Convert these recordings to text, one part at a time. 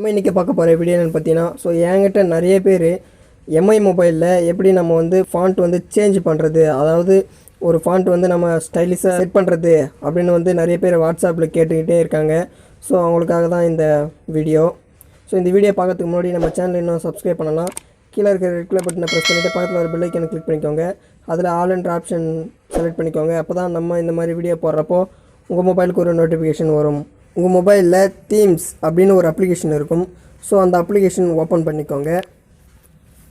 நம்ம இன்றைக்கி பார்க்க போகிற வீடியோ என்னென்னு பார்த்தீங்கன்னா ஸோ என்கிட்ட நிறைய பேர் எம்ஐ மொபைலில் எப்படி நம்ம வந்து ஃபாண்ட் வந்து சேஞ்ச் பண்ணுறது அதாவது ஒரு ஃபாண்ட் வந்து நம்ம ஸ்டைலிஷாக செட் பண்ணுறது அப்படின்னு வந்து நிறைய பேர் வாட்ஸ்அப்பில் கேட்டுக்கிட்டே இருக்காங்க. ஸோ அவங்களுக்காக தான் இந்த வீடியோ ஸோ இந்த வீடியோ பார்க்கறதுக்கு முன்னாடி நம்ம சேனல் இன்னும் சப்ஸ்கிரைப் பண்ணலாம் கீழே இருக்கிற ரெட் கலர் பட்டனை ப்ரெஸ் பண்ணிவிட்டு பக்கத்தில் ஒரு பெல்லைக்கனை கிளிக் பண்ணிக்கோங்க. அதில் ஆல் ஆப்ஷன் செலக்ட் பண்ணிக்கோங்க. அப்போ தான் நம்ம இந்த மாதிரி வீடியோ போடுறப்போ உங்கள் மொபைலுக்கு ஒரு நோட்டிஃபிகேஷன் வரும். உங்கள் மொபைலில் தீம்ஸ் அப்படின்னு ஒரு அப்ளிகேஷன் இருக்கும். ஸோ அந்த அப்ளிகேஷன் ஓப்பன் பண்ணிக்கோங்க.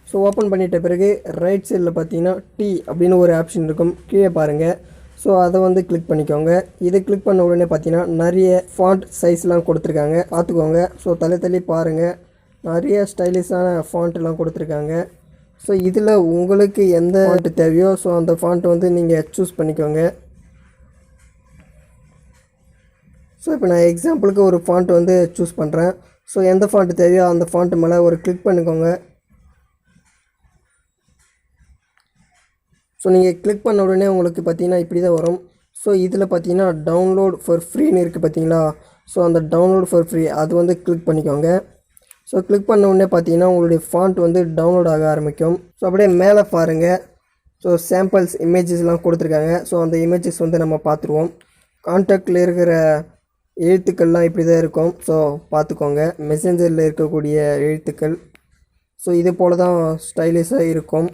ஸோ ஓப்பன் பண்ணிட்ட பிறகு ரைட் சைடில் பார்த்தீங்கன்னா டி அப்படின்னு ஒரு ஆப்ஷன் இருக்கும். கீழே பாருங்கள் ஸோ அதை வந்து கிளிக் பண்ணிக்கோங்க. இதை கிளிக் பண்ண உடனே பார்த்தீங்கன்னா நிறைய ஃபாண்ட் சைஸ்லாம் கொடுத்துருக்காங்க. பார்த்துக்கோங்க. ஸோ தள்ளி தள்ளி பாருங்கள் நிறைய ஸ்டைலிஷான ஃபாண்ட்லாம் கொடுத்துருக்காங்க. ஸோ இதில் உங்களுக்கு எந்த ஃபாண்ட்டு தேவையோ ஸோ அந்த ஃபாண்ட்டை வந்து நீங்கள் சூஸ் பண்ணிக்கோங்க. ஸோ இப்போ நான் எக்ஸாம்பிளுக்கு ஒரு ஃபாண்ட் வந்து சூஸ் பண்ணுறேன் ஸோ எந்த ஃபாண்ட் தேவையோ அந்த ஃபாண்ட் மேலே ஒரு கிளிக் பண்ணிக்கோங்க. ஸோ நீங்கள் கிளிக் பண்ண உடனே உங்களுக்கு பார்த்தீங்கன்னா இப்படி தான் வரும். ஸோ இதில் பார்த்தீங்கன்னா டவுன்லோட் ஃபார் ஃப்ரீன்னு இருக்குது பார்த்தீங்களா ஸோ அந்த டவுன்லோட் ஃபார் ஃப்ரீ அது வந்து கிளிக் பண்ணிக்கோங்க. ஸோ கிளிக் பண்ண உடனே பார்த்தீங்கன்னா உங்களுடைய ஃபாண்ட் வந்து டவுன்லோட் ஆக ஆரம்பிக்கும். ஸோ அப்படியே மேலே பாருங்கள் ஸோ சாம்பிள்ஸ் இமேஜஸ்லாம் கொடுத்துருக்காங்க. ஸோ அந்த இமேஜஸ் வந்து நம்ம பார்த்துருவோம். கான்டாக்டில் இருக்கிற எழுத்துக்கள்லாம் இப்படி தான் இருக்கும். ஸோ பார்த்துக்கோங்க. மெசேஞ்சரில் இருக்கக்கூடிய எழுத்துக்கள். ஸோ இது போல் தான் ஸ்டைலிஷாக இருக்கும்.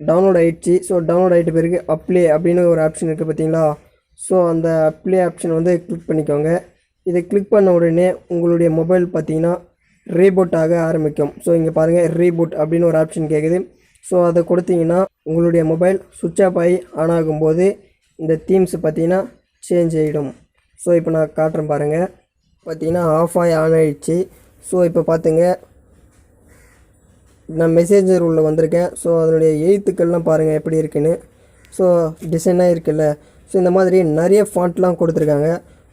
டவுன்லோட் ஆகிடுச்சு ஸோ டவுன்லோட் ஆகிட்ட பிறகு அப்ளே அப்படின்னு ஒரு ஆப்ஷன் இருக்குது பார்த்தீங்களா? ஸோ அந்த அப்ளே ஆப்ஷன் வந்து கிளிக் பண்ணிக்கோங்க. இதை கிளிக் பண்ண உடனே உங்களுடைய மொபைல் பார்த்தீங்கன்னா ரீபூட் ஆக ஆரம்பிக்கும். ஸோ இங்கே பாருங்கள் ரீபூட் அப்படின்னு ஒரு ஆப்ஷன் கேட்குது ஸோ அதை கொடுத்தீங்கன்னா உங்களுடைய மொபைல் சுவிட்ச் ஆஃப் ஆகி ஆன் ஆகும்போது இந்த தீம்ஸ் பார்த்தீங்கன்னா சேஞ்ச் ஆகிடும் ஸோ இப்போ நான் காட்டுறேன் பாருங்கள் பார்த்தீங்கன்னா ஆஃப் ஆகி ஆன் ஆகிடுச்சு ஸோ இப்போ பார்த்துங்க நான் மெசேஞ்சர் உள்ளே வந்திருக்கேன். ஸோ அதனுடைய எழுத்துக்கள்லாம் பாருங்கள் எப்படி இருக்குன்னு. ஸோ டிசைனாக இருக்குல்ல. ஸோ இந்த மாதிரி நிறைய ஃபாண்ட்லாம் கொடுத்துருக்காங்க.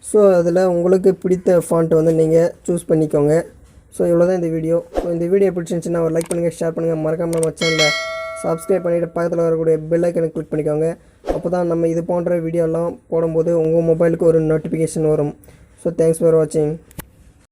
ஸோ அதில் உங்களுக்கு பிடித்த ஃபாண்ட் வந்து நீங்கள் சூஸ் பண்ணிக்கோங்க. ஸோ இவ்வளோ தான் இந்த வீடியோ ஸோ இந்த வீடியோ பிடிச்சிருந்துச்சுன்னா ஒரு லைக் பண்ணுங்கள் ஷேர் பண்ணுங்கள் மறக்காமல் நம்ம சேனலில் சப்ஸ்கிரைப் பண்ணிவிட்டு பக்கத்தில் வரக்கூடிய பெல் ஐக்கனை கிளிக் பண்ணிக்கோங்க. அப்போ தான் நம்ம இது போன்ற வீடியோலாம் போடும்போது உங்கள் மொபைலுக்கு ஒரு நோட்டிஃபிகேஷன் வரும். ஸோ தேங்க்ஸ் ஃபார் வாட்சிங்